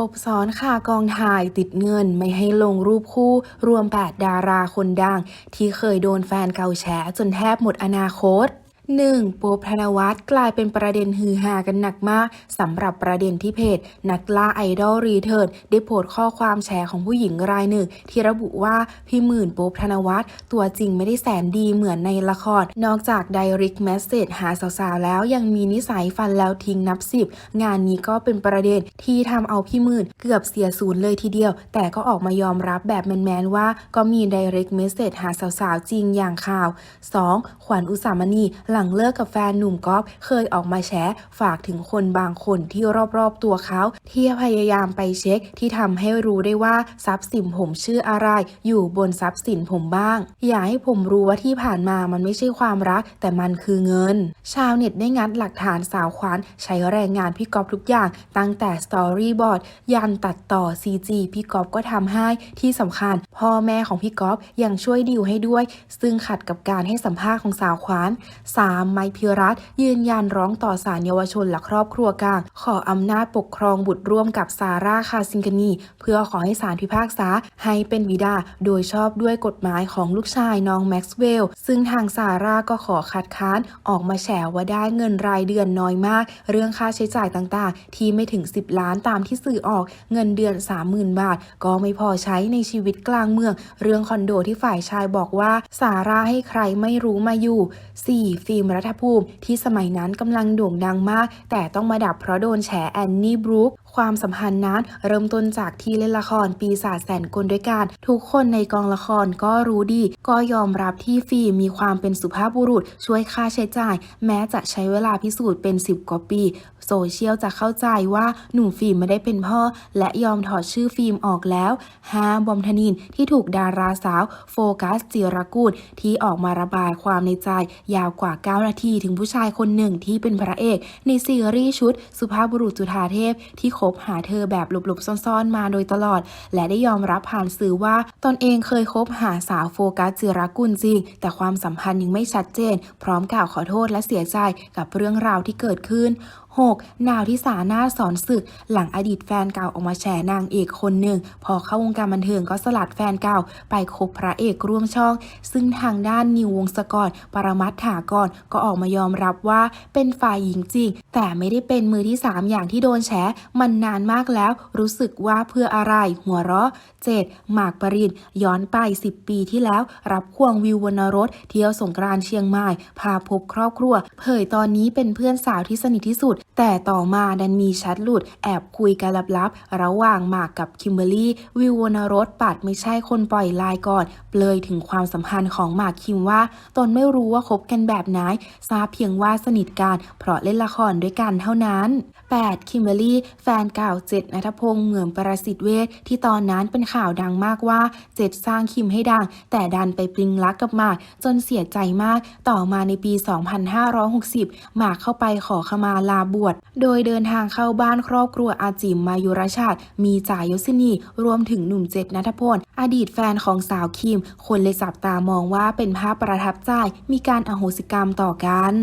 ครบซ้อนค่ะกองถ่ายติดเงินไม่ให้ลงรูปคู่ รวม 8 ดาราคนดัง ที่เคยโดนแฟนเก่าแฉจนแทบหมดอนาคต 1. โป๊ปธนวัฒน์กลายเป็นประเด็นฮือฮากันหนักมากสำหรับประเด็นที่เพจ นักล่าไอดอลรีเทิร์นได้โพสต์ข้อความแชร์ของผู้หญิงรายหนึ่ง ที่ระบุว่าพี่หมื่นโป๊ปธนวัฒน์ตัวจริงไม่ได้แสนดีเหมือนในละคร นอกจาก direct message หาสาวๆแล้วยังมีนิสัยฟันแล้วทิ้งนับสิบงานนี้ก็เป็นประเด็นที่ทำเอาพี่หมื่นเกือบเสียศูนย์เลยทีเดียว แต่ก็ออกมายอมรับแบบแมนๆว่าก็มี direct message หาสาวๆจริงอย่างข่าว 2. ขวัญอุสามณีหลังเลิกกับแฟนหนุ่มก๊อฟเคยออกมาแฉฝากถึงคนบางคนที่รอบๆตัวเขาที่พยายามไปเช็คที่ทำให้รู้ได้ว่าทรัพย์สินผมชื่ออะไร อยู่บนทรัพย์สินผมบ้าง อย่าให้ผมรู้ว่าที่ผ่านมามันไม่ใช่ความรัก แต่มันคือเงิน ชาวเน็ตได้งัดหลักฐานสาวขวัญใช้แรงงานพี่ก๊อฟทุกอย่าง ตั้งแต่สตอรี่บอร์ดยันตัดต่อ CG พี่ก๊อฟก็ทำให้ที่สำคัญ พ่อแม่ของพี่ก๊อฟยังช่วยดิวให้ด้วย ซึ่งขัดกับการให้สัมภาษณ์ของสาวขวัญ 3. ไมพิรัตยืนยันร้องต่อศาลเยาวชนและครอบครัวกลาง ขออำนาจปกครองบุตรร่วมกับซาร่าคาซิงกานี เพื่อขอให้ศาลพิพากษาให้เป็นบิดา โดยชอบด้วยกฎหมายของลูกชายน้องแม็กซ์เวลล์ซึ่งทางซาร่าก็ขอคัดค้านออกมาแฉว่าได้เงินรายเดือนน้อยมาก เรื่องค่าใช้จ่ายต่างๆ ที่ไม่ถึง 10 ล้านตามที่สื่อออกเงินเดือน 30,000 บาท ก็ไม่พอใช้ในชีวิตกลางเมือง เรื่องคอนโดที่ฝ่ายชายบอกว่าซาร่าให้ใครไม่รู้มาอยู่ 4. ฟิล์มรัฐภูมิที่สมัยนั้นกำลังโด่งดังมาก แต่ต้องมาดับเพราะโดนแฉแอนนี่บรูค ความสัมพันธ์นั้นเริ่มต้นจากที่เล่นละครปีศาจแสนกลด้วยกัน ทุกคนในกองละครก็รู้ดี ก็ยอมรับที่ฟิล์มมีความเป็นสุภาพบุรุษ ช่วยค่าใช้จ่าย แม้จะใช้เวลาพิสูจน์เป็น 10 กว่าปี โซเชียลจะเข้าใจว่าหนุ่มฟิล์มไม่ได้เป็นพ่อ และยอมถอดชื่อฟิล์มออกแล้วฮาบอมธนินที่ถูกดาราสาว โฟกัสจิรกูลที่ออกมาระบายความในใจ ยาวกว่า 9 นาทีถึงผู้ชายคนหนึ่งที่เป็นพระเอก ในซีรีส์ชุดสุภาพบุรุษจุฑาเทพที่คบหาเธอแบบหลบๆซ่อนๆ มาโดยตลอด และได้ยอมรับผ่านสื่อว่าตนเองเคยคบหาสาวโฟกัสจิรกุลจริง แต่ความสัมพันธ์ยังไม่ชัดเจน พร้อมกล่าวขอโทษและเสียใจกับเรื่องราวที่เกิดขึ้น 6. นาวที่สาหน้าสอนศึก หลังอดีตแฟนเก่าออกมาแฉนางเอกคนหนึ่ง พอเข้าวงการบันเทิงก็สลัดแฟนเก่า ไปคบพระเอกร่วมช่อง ซึ่งทางด้านนิววงศกร ปรมัตถากร ก็ออกมายอมรับว่าเป็นฝ่ายหญิงจริง แต่ไม่ได้เป็นมือที่ 3 อย่างที่โดนแฉมันนานมากแล้ว รู้สึกว่าเพื่ออะไร หัวเราะ 7. หมากปรินย้อนไป 10 ปีที่แล้ว รับควงวิววรรณรสเที่ยวสงกรานต์เชียงใหม่พาพบครอบครัว เผยตอนนี้เป็นเพื่อนสาวที่สนิทที่สุดแต่ต่อมาดันมีแชทหลุดแอบคุยกันลับๆ ระหว่างหมากกับคิมเบอรี่วิววรรสปัดไม่ใช่คนปล่อยลน์ก่อน เปลยถึงความสัมพันธ์ของหมากคิมว่า ตนไม่รู้ว่าคบกันแบบไหนทราบเพียงว่าสนิทกันเพราะเล่นละครด้วยกันเท่านั้น 8. คิมเบอรี่แฟนเก่าเจ็ดนัทพงษ์เหมือนประสิทธิ์เวชที่ตอนนั้นเป็นข่าวดังมากว่าเจ็ดสร้างคิมให้ดัง แต่ดันไปปลิงรักกับหมากจนเสียใจมาก ต่อมาในปี 2560 หมากเข้าไปขอขมาลาบวช โดยเดินทางเข้าบ้านครอบครัวอาจิมมายุรชาติ มีจ่ายยศินี รวมถึงหนุ่มเจ็ดนัทพล อดีตแฟนของสาวคิม คนเลยจับตามองว่าเป็นภาพประทับใจ มีการอโหสิกรรมต่อกัน